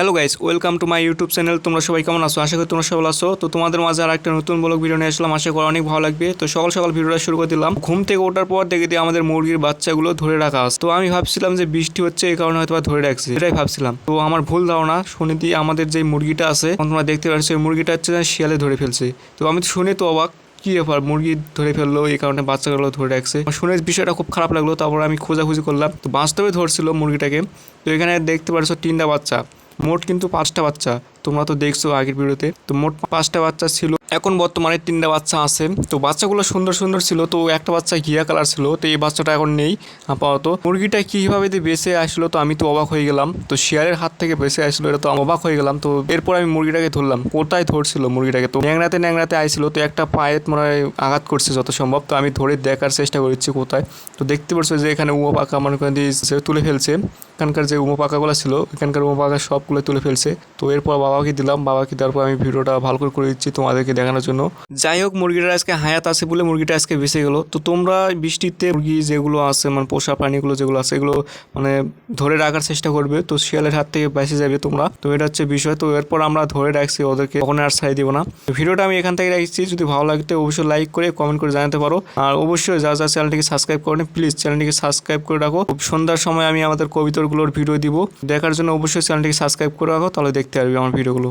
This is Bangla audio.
Hello guys, welcome to my YouTube channel. তোমরা সবাই কেমন আছো? আশা করি তোমরা সবাই আছো। তো তোমাদের মাঝে আর একটা নতুন ব্লগ ভিডিও নিয়ে আসলাম। আশা করি অনেক ভালো লাগবে। তো সকাল সকাল ভিডিওটা শুরু করে দিলাম। ঘুম থেকে ওঠার পর দেখে দিয়ে আমাদের মুরগির বাচ্চাগুলো ধরে রাখা আছে। তো আমি ভাবছিলাম যে বৃষ্টি হচ্ছে, এই কারণে হয়তো ধরে রাখছি। এটাই ভাবছিলাম। তো আমার ভুল ধারণা, শুনে দিয়ে আমাদের যে মুরগিটা আছে তোমরা দেখতে পাচ্ছ ওই মুরগিটা হচ্ছে শিয়ালে ধরে ফেলছে। তো আমি তো শুনে তো অবাক, কি ব্যাপার? মুরগি ধরে ফেলল, এই কারণে বাচ্চাগুলো ধরে রাখছে। শুনে বিষয়টা খুব খারাপ লাগল, তারপর আমি খোঁজাখুঁজি করলাম। তো বাস্তবে ধরছিল মুরগিটাকে। তো এখানে দেখতে পারছ তিনটা বাচ্চা। মোট কিন্তু পাঁচটা বাচ্চা তোমরা তো দেখছ আগের ভিডিওতে। তো মোট পাঁচটা বাচ্চা ছিল এখন বর্তমানে তিনটা বাচ্চা আছে। তো বাচ্চাগুলো সুন্দর সুন্দর ছিল, তো একটা বাচ্চা ঘিয়া কালার ছিল, তো এই বাচ্চাটা এখন নেই আপাতত। মুরগিটা কীভাবে দিয়ে বেঁচে আসলো তো আমি তো অবাক হয়ে গেলাম। তো শিয়ারের হাত থেকে বেঁচে আসলো এটা তো অবাক হয়ে গেলাম। তো এরপর আমি মুরগিটাকে ধরলাম। কোথায় ধরছিল মুরগিটাকে? তো ন্যাংরাতে ন্যাংরাতে আইছিল, তো একটা পায়ে মনে হয় আঘাত করছে যত সম্ভব। তো আমি ধরে দেখার চেষ্টা করছি কোথায়। তো দেখতে পাচ্ছ যে এখানে উমো পাকা মনে করেন তুলে ফেলছে। এখানকার যে উমো পাকাগুলো ছিল, এখানকার উমো পাকা সবগুলো তুলে ফেলছে। তো এরপর বাবাকে দিলাম। বাবাকে দেওয়ার পর আমি ভিডিওটা ভালো করে করে দিচ্ছি। তোমাদেরকে দেখানোর জন্য। যাই হোক মুরগিটা আজকে হায়াত আছে বলে মুরগিটা আজকে বেঁচে গেলো। তো তোমরা বৃষ্টিতে মুরগি যেগুলো আছে মানে পোষা প্রাণীগুলো যেগুলো আছে, এগুলো মানে ধরে রাখার চেষ্টা করবে। তো শিয়ালের হাত থেকে বেঁচে যাবে তোমরা। তো এটা হচ্ছে বিষয়। তো এরপর আমরা ধরে রাখছি ওদেরকে কখনো আর ছাড়ি দিব না। ভিডিওটা আমি এখান থেকে রাখছি। যদি ভালো লাগতে অবশ্যই লাইক করে কমেন্ট করে জানাতে পারো। আর অবশ্যই যা যা চ্যানেলটিকে সাবস্ক্রাইব করেন প্লিজ চ্যানেলটিকে সাবস্ক্রাইব করে রাখো। খুব সন্ধ্যার সময় আমি আমাদের কবিতাগুলোর ভিডিও দিব। দেখার জন্য অবশ্যই চ্যানেলটিকে সাবস্ক্রাইব করে রাখো, তাহলে দেখতে পারবি আমার ভিডিওগুলো